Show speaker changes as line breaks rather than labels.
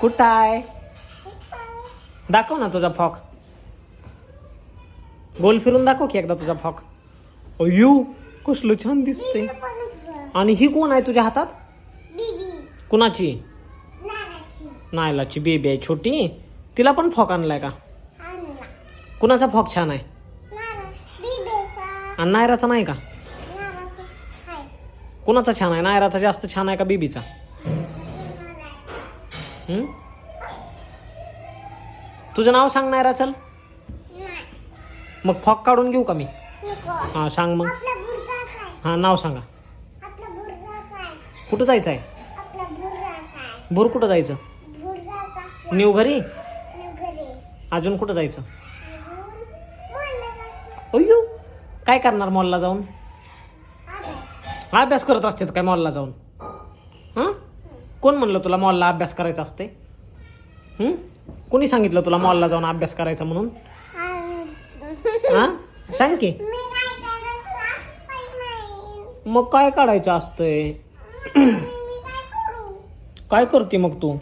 कुठं आहे दाखव ना तुझा फॉक. गोल फिरून दाखव की एकदा तुझा फॉक. अयू कसलं छान दिसते आणि ही कोण आहे तुझ्या हातात? कुणाची? नायलाची बेबी आहे छोटी. तिला पण फॉक आणलाय का? कुणाचा फॉक छान आहे? आणि नायराचा नाही का? कुणाचा छान आहे? नायराचा जास्त छान आहे का बेबीचा? तुझं नाव सांग नायरा चल मग फॉक काढून घेऊ का मी? हां सांग मग. हां नाव सांगा. कुठं जायचं आहे. भोर कुठं जायचं? न्यू घरी? अजून कुठं जायचं? अय्यो काय करणार मॉलला जाऊन?
अभ्यास.
करत असते काय मॉलला जाऊन? कोण म्हणलं तुला मॉलला अभ्यास करायचा असते? कोणी सांगितलं तुला मॉलला जाऊन अभ्यास करायचा म्हणून? हां? सांग की. मग काय काढायचं असतंय? काय करते मग तू?